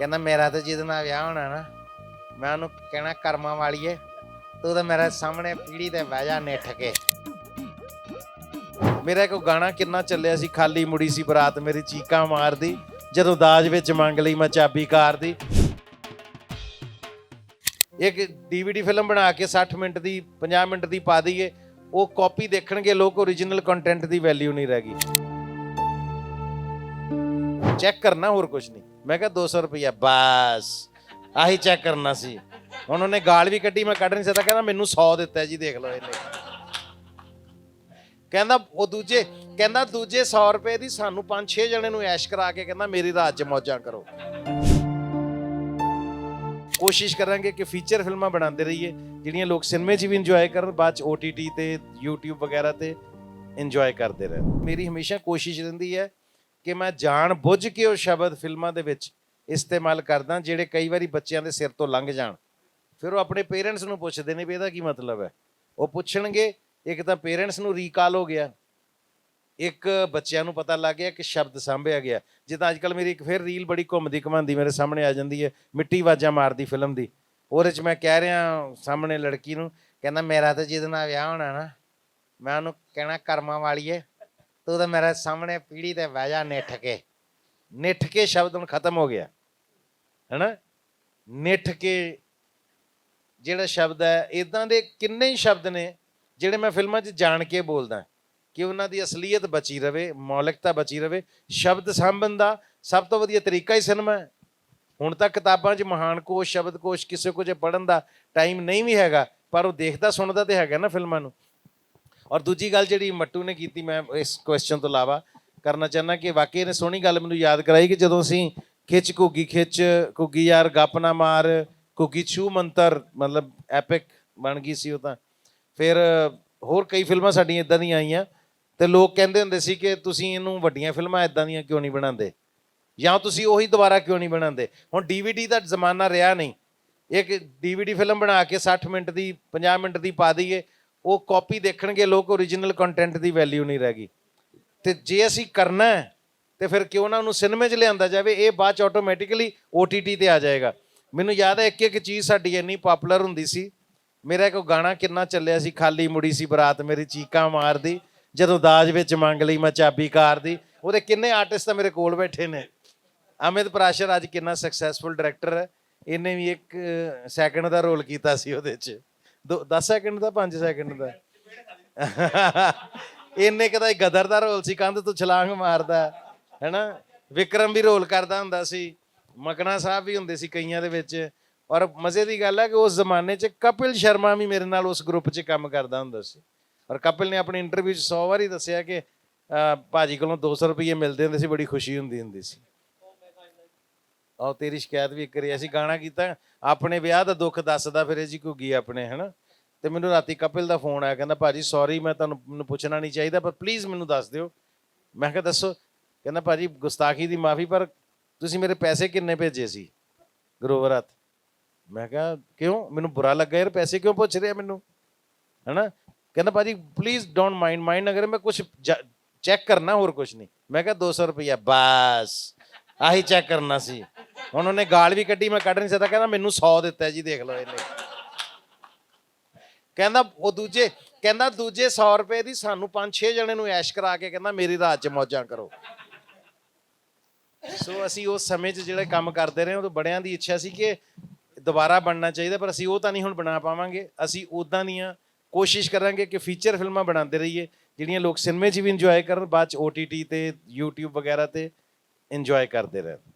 ਕਹਿੰਦਾ ਮੇਰਾ ਤਾਂ ਜਿਹਦੇ ਨਾਲ ਵਿਆਹ ਹੋਣਾ ਨਾ, ਮੈਂ ਉਹਨੂੰ ਕਹਿਣਾ ਕਰਮਾਂ ਵਾਲੀਏ, ਤੂੰ ਤਾਂ ਮੇਰੇ ਸਾਹਮਣੇ ਪੀੜੀ ਤੇ ਬਹਿ ਜਾ ਨਿੱਠ ਕੇ। ਮੇਰਾ ਇੱਕ ਗਾਣਾ ਕਿੰਨਾ ਚੱਲਿਆ ਸੀ, ਖਾਲੀ ਮੁੜੀ ਸੀ ਬਰਾਤ ਮੇਰੀ ਚੀਕਾਂ ਮਾਰਦੀ, ਜਦੋਂ ਦਾਜ ਵਿੱਚ ਮੰਗ ਲਈ ਮੈਂ ਚਾਬੀ ਕਾਰ ਦੀ ਇੱਕ ਡੀਵੀਡੀ ਫਿਲਮ ਬਣਾ ਕੇ 60 ਮਿੰਟ ਦੀ 50 ਮਿੰਟ ਦੀ ਪਾ ਦਈਏ, ਉਹ ਕਾਪੀ ਦੇਖਣਗੇ, ਲੋਕ origignal ਕੰਟੈਂਟ ਦੀ ਵੈਲਿਊ ਨਹੀਂ ਰਹਿ ਗਈ। ਚੈੱਕ ਕਰਨਾ ਹੋਰ ਕੁਝ ਨਹੀਂ। ਮੈਂ ਕਿਹਾ 200 ਰੁਪਇਆ ਬਸ। ਆਹੀ ਚੈੱਕ ਕਰਨਾ ਸੀ। ਹੁਣ ਉਹਨੇ ਗਾਲ ਵੀ ਕੱਢੀ, ਮੈਂ ਕੱਢ ਨਹੀਂ ਸਕਦਾ। ਕਹਿੰਦਾ ਮੈਨੂੰ 100 ਦਿੱਤਾ ਜੀ, ਦੇਖ ਲਓ ਇਹਨੇ। ਕਹਿੰਦਾ ਉਹ ਦੂਜੇ, ਕਹਿੰਦਾ ਦੂਜੇ 100 ਰੁਪਏ ਦੀ ਸਾਨੂੰ 5-6 ਜਣੇ ਨੂੰ ਐਸ਼ ਕਰਾ ਕੇ ਕਹਿੰਦਾ ਮੇਰੀ ਰਾਤ 'ਚ ਮੌਜਾਂ ਕਰੋ। ਕੋਸ਼ਿਸ਼ ਕਰਾਂਗੇ ਕਿ ਫੀਚਰ ਫਿਲਮਾਂ ਬਣਾਉਂਦੇ ਰਹੀਏ, ਜਿਹੜੀਆਂ ਲੋਕ ਸਿਨੇਮੇ 'ਚ ਵੀ ਇੰਜੋਏ ਕਰਨ, ਬਾਅਦ 'ਚ OTT ਤੇ YouTube ਵਗੈਰਾ ਤੇ ਇੰਜੋਏ ਕਰਦੇ ਰਹਿਣ। ਮੇਰੀ ਹਮੇਸ਼ਾ ਕੋਸ਼ਿਸ਼ ਰਹਿੰਦੀ ਹੈ ਕਿ ਮੈਂ ਜਾਣ ਬੁੱਝ ਕੇ ਉਹ ਸ਼ਬਦ ਫਿਲਮਾਂ ਦੇ ਵਿੱਚ ਇਸਤੇਮਾਲ ਕਰਦਾ ਜਿਹੜੇ ਕਈ ਵਾਰੀ ਬੱਚਿਆਂ ਦੇ ਸਿਰ ਤੋਂ ਲੰਘ ਜਾਣ। ਫਿਰ ਉਹ ਆਪਣੇ ਪੇਰੈਂਟਸ ਨੂੰ ਪੁੱਛਦੇ ਨੇ ਵੀ ਇਹਦਾ ਕੀ ਮਤਲਬ ਹੈ? ਉਹ ਪੁੱਛਣਗੇ, ਇੱਕ ਤਾਂ ਪੇਰੈਂਟਸ ਨੂੰ ਰੀਕਾਲ ਹੋ ਗਿਆ। ਇੱਕ ਬੱਚਿਆਂ ਨੂੰ ਪਤਾ ਲੱਗ ਗਿਆ ਕਿ ਸ਼ਬਦ ਸਾਂਭਿਆ ਗਿਆ। ਜਿੱਦਾਂ ਅੱਜਕੱਲ ਮੇਰੀ ਇੱਕ ਫਿਰ ਰੀਲ ਬੜੀ ਘੁੰਮਦੀ ਘਮਾਂਦੀ ਮੇਰੇ ਸਾਹਮਣੇ ਆ ਜਾਂਦੀ ਹੈ, ਮਿੱਟੀ ਵਾਜਾ ਮਾਰਦੀ ਫਿਲਮ ਦੀ। ਉਹਦੇ 'ਚ ਮੈਂ ਕਹਿ ਰਿਹਾ ਸਾਹਮਣੇ ਲੜਕੀ ਨੂੰ, ਕਹਿੰਦਾ, ਮੇਰਾ ਤਾਂ ਜਿਹਦੇ ਨਾਲ ਵਿਆਹ ਹੋਣਾ ਨਾ, ਮੈਂ ਉਹਨੂੰ ਕਹਿਣਾ ਕਰਮਾਂ ਵਾਲੀਏ ਤੂੰ ਤਾਂ ਮੇਰੇ ਸਾਹਮਣੇ ਪੀੜੀ ਤੇ ਬਹਿ ਜਾ, ਨਿੱਠ ਕੇ। ਨਿੱਠ ਕੇ ਸ਼ਬਦ ਹੁਣ ਖਤਮ ਹੋ ਗਿਆ। ਹੈਨਾ? ਨਿੱਠ ਕੇ ਜਿਹੜਾ ਸ਼ਬਦ ਹੈ ਇਦਾਂ ਦੇ ਕਿੰਨੇ ਹੀ ਸ਼ਬਦ ਨੇ ਜਿਹੜੇ ਮੈਂ ਫਿਲਮਾਂ 'ਚ ਜਾਣ ਕੇ ਬੋਲਦਾ ਕਿ ਉਹਨਾਂ ਦੀ ਅਸਲੀਅਤ ਬਚੀ ਰਵੇ, ਮੌਲਿਕਤਾ ਬਚੀ ਰਵੇ। ਸ਼ਬਦ ਸਾਂਭਣ ਦਾ ਸਭ ਤੋਂ ਵਧੀਆ ਤਰੀਕਾ ਹੀ ਸਿਨੇਮਾ ਹੈ। ਹੁਣ ਤਾਂ ਕਿਤਾਬਾਂ 'ਚ ਮਹਾਨ ਕੋਸ਼, ਸ਼ਬਦ ਕੋਸ਼, ਕਿਸੇ ਕੁਝ ਪੜਨ ਦਾ ਟਾਈਮ ਨਹੀਂ ਵੀ ਹੈਗਾ, ਪਰ ਉਹ ਦੇਖਦਾ, ਸੁਣਦਾ ਤੇ ਹੈਗਾ ਨਾ ਫਿਲਮਾਂ ਨੂੰ। ਔਰ ਦੂਜੀ ਗੱਲ ਜਿਹੜੀ ਮੱਟੂ ਨੇ ਕੀਤੀ ਮੈਂ ਇਸ ਕੁਐਸਚਨ ਤੋਂ ਇਲਾਵਾ ਕਰਨਾ ਚਾਹੁੰਦਾ ਕਿ ਵਾਕਈ ਨੇ ਸੋਹਣੀ ਗੱਲ ਮੈਨੂੰ ਯਾਦ ਕਰਾਈ ਕਿ ਜਦੋਂ ਅਸੀਂ ਖਿੱਚ ਘੁੱਗੀ ਖਿੱਚ, ਘੁੱਗੀ ਯਾਰ ਗੱਪ ਨਾ ਮਾਰ, ਘੁੱਗੀ ਛੂ ਮੰਤਰ, ਮਤਲਬ ਐਪਿਕ ਬਣ ਗਈ ਸੀ ਉਹ ਤਾਂ। ਫਿਰ ਹੋਰ ਕਈ ਫਿਲਮਾਂ ਸਾਡੀਆਂ ਇਦਾਂ ਦੀਆਂ ਆਈਆਂ ਤੇ ਲੋਕ ਕਹਿੰਦੇ ਹੁੰਦੇ ਸੀ ਕਿ ਤੁਸੀਂ ਇਹਨੂੰ ਵੱਡੀਆਂ ਫਿਲਮਾਂ ਇਦਾਂ ਦੀਆਂ ਕਿਉਂ ਨਹੀਂ ਬਣਾਉਂਦੇ? ਜਾਂ ਤੁਸੀਂ ਉਹੀ ਦੁਬਾਰਾ ਕਿਉਂ ਨਹੀਂ ਬਣਾਉਂਦੇ? ਹੁਣ ਡੀਵੀਡੀ ਦਾ ਜ਼ਮਾਨਾ ਰਿਹਾ ਨਹੀਂ। ਇੱਕ ਡੀਵੀਡੀ ਫਿਲਮ ਬਣਾ ਕੇ 60 ਮਿੰਟ ਦੀ 50 ਮਿੰਟ ਦੀ ਪਾ ਦਈਏ ਉਹ ਕਾਪੀ ਦੇਖਣਗੇ, ਲੋਕ origignal ਕੰਟੈਂਟ ਦੀ ਵੈਲਿਊ ਨਹੀਂ ਰਹਿ ਗਈ। ਤੇ ਜੇ ਅਸੀਂ ਕਰਨਾ ਹੈ, ਤੇ ਫਿਰ ਕਿਉਂ ਨਾ ਉਹਨੂੰ ਸਿਨੇਮੇ 'ਚ ਲਿਆਂਦਾ ਜਾਵੇ, ਇਹ ਬਾਅਦ 'ਚ ਆਟੋਮੈਟਿਕਲੀ OTT ਤੇ ਆ ਜਾਏਗਾ। ਮੈਨੂੰ ਯਾਦ ਹੈ ਇੱਕ ਇੱਕ ਚੀਜ਼ ਸਾਡੀ ਇੰਨੀ ਪਪੂਲਰ ਹੁੰਦੀ ਸੀ। ਮੇਰਾ ਇੱਕ ਗਾਣਾ ਕਿੰਨਾ ਚੱਲਿਆ ਸੀ, ਖਾਲੀ ਮੁੜੀ ਸੀ ਬਰਾਤ ਮੇਰੀ ਚੀਕਾਂ ਮਾਰਦੀ, ਜਦੋਂ ਦਾਜ ਵਿੱਚ ਮੰਗ ਲਈ ਮੈਂ ਚਾਬੀ ਕਾਰ ਦੀ। ਉਹਦੇ ਕਿੰਨੇ ਆਰਟਿਸਟ ਤਾਂ ਮੇਰੇ ਕੋਲ ਬੈਠੇ ਨੇ। ਅਮਿਤ ਪ੍ਰਾਸ਼ਰ ਅੱਜ ਕਿੰਨਾ ਸਕਸੈਸਫੁਲ ਡਾਇਰੈਕਟਰ ਹੈ। ਇਹਨੇ ਵੀ ਇੱਕ ਸੈਕਿੰਡ ਦਾ ਰੋਲ ਕੀਤਾ ਸੀ ਉਹਦੇ 'ਚ। 10 ਸੈਕਿੰਡ ਦਾ 5 ਸੈਕਿੰਡ ਦਾ। ਇੰਨੇ ਕਦਾ ਗਦਰ ਦਾ ਰੋਲ ਸੀ ਕੰਧ ਤੋਂ ਛਲਾਂਗ ਮਾਰਦਾ ਹੈਨਾ? ਵਿਕਰਮ ਵੀ ਰੋਲ ਕਰਦਾ ਹੁੰਦਾ ਸੀ ਮਕਨਾ ਸਾਹਿਬ ਵੀ ਹੁੰਦੇ ਸੀ ਕਈਆਂ ਦੇ ਵਿੱਚ। ਔਰ ਮਜ਼ੇ ਦੀ ਗੱਲ ਹੈ ਕਿ ਉਸ ਜ਼ਮਾਨੇ 'ਚ ਕਪਿਲ ਸ਼ਰਮਾ ਵੀ ਮੇਰੇ ਨਾਲ ਉਸ ਗਰੁੱਪ 'ਚ ਕੰਮ ਕਰਦਾ ਹੁੰਦਾ ਸੀ। ਔਰ ਕਪਿਲ ਨੇ ਆਪਣੀ ਇੰਟਰਵਿਊ 'ਚ 100 ਵਾਰੀ ਦੱਸਿਆ ਕਿ ਅਹ, ਭਾਜੀ ਕੋਲੋਂ 200 ਰੁਪਏ ਮਿਲਦੇ ਹੁੰਦੇ ਸੀ ਬੜੀ ਖੁਸ਼ੀ ਹੁੰਦੀ ਹੁੰਦੀ ਸੀ। ਆਹ ਤੇਰੀ ਸ਼ਿਕਾਇਤ ਵੀ ਕਰੀ ਅਸੀਂ ਗਾਣਾ ਕੀਤਾ, ਆਪਣੇ ਵਿਆਹ ਦਾ ਦੁੱਖ ਦੱਸਦਾ ਫਿਰੇ ਜੀ ਘੁੱਗੀ ਆਪਣੇ, ਹਨਾ? ਤੇ ਮੈਨੂੰ ਰਾਤੀ ਕਪਿਲ ਦਾ ਫੋਨ ਆਇਆ, ਕਹਿੰਦਾ ਭਾਜੀ ਸੌਰੀ ਮੈਂ ਤੁਹਾਨੂੰ ਮੈਨੂੰ ਪੁੱਛਣਾ ਨਹੀਂ ਚਾਹੀਦਾ, ਪਰ ਪਲੀਜ਼ ਮੈਨੂੰ ਦੱਸ ਦਿਓ। ਮੈਂ ਕਿਹਾ, ਦੱਸੋ। ਕਹਿੰਦਾ ਭਾਜੀ, ਗੁਸਤਾਖੀ ਦੀ ਮਾਫੀ, ਪਰ ਤੁਸੀਂ ਮੇਰੇ ਪੈਸੇ ਕਿੰਨੇ ਭੇਜੇ ਸੀ ਗਰੋਵਰ ਹੱਥ? ਮੈਂ ਕਿਹਾ, ਕਿਉਂ? ਮੈਨੂੰ ਬੁਰਾ ਲੱਗਾ ਯਾਰ, ਪੈਸੇ ਕਿਉਂ ਪੁੱਛ ਰਿਹਾ ਮੈਨੂੰ? ਹਨਾ? ਕਹਿੰਦਾ ਭਾਜੀ ਪਲੀਜ਼ ਡੋਨਟ ਮਾਈਂਡ ਮਾਈਂਡ ਅਗਰ ਮੈਂ ਕੁਝ ਚੈੱਕ ਕਰਨਾ ਹੋਰ ਕੁਝ ਨਹੀਂ। ਮੈਂ ਕਿਹਾ 200 ਰੁਪਇਆ ਬਸ। ਆਹੀ ਚੈੱਕ ਕਰਨਾ ਸੀ। ਹੁਣ ਉਹਨੇ ਗਾਲ ਵੀ ਕੱਢੀ, ਮੈਂ ਕੱਢ ਨਹੀਂ ਸਕਦਾ। ਕਹਿੰਦਾ ਮੈਨੂੰ 100 ਦਿੱਤਾ ਜੀ, ਦੇਖ ਲਓ ਇਹਨੇ। ਕਹਿੰਦਾ ਉਹ ਦੂਜੇ, ਕਹਿੰਦਾ ਦੂਜੇ 100 ਰੁਪਏ ਦੀ ਸਾਨੂੰ 5-6 ਜਣੇ ਨੂੰ ਐਸ਼ ਕਰਾ ਕੇ ਕਹਿੰਦਾ ਮੇਰੀ ਰਾਤ 'ਚ ਮੌਜਾਂ ਕਰੋ। ਸੋ ਅਸੀਂ ਉਸ ਸਮੇਂ 'ਚ ਜਿਹੜੇ ਕੰਮ ਕਰਦੇ ਰਹੇ ਉਹ ਬੜਿਆਂ ਦੀ ਇੱਛਾ ਸੀ ਕਿ ਦੁਬਾਰਾ ਬਣਨਾ ਚਾਹੀਦਾ, ਪਰ ਅਸੀਂ ਉਹ ਤਾਂ ਨਹੀਂ ਹੁਣ ਬਣਾ ਪਾਵਾਂਗੇ। ਅਸੀਂ ਉਦਾਂ ਦੀਆਂ ਕੋਸ਼ਿਸ਼ ਕਰਾਂਗੇ ਕਿ ਫੀਚਰ ਫਿਲਮਾਂ ਬਣਾਉਂਦੇ ਰਹੀਏ, ਜਿਹੜੀਆਂ ਲੋਕ ਸਿਨੇਮੇ 'ਚ ਵੀ ਇੰਜੋਏ ਕਰਨ, ਬਾਅਦ 'ਚ OTT ਤੇ, YouTube ਵਗੈਰਾ ਤੇ। ਇੰਜੋਏ ਕਰਦੇ ਰਹਿਣ।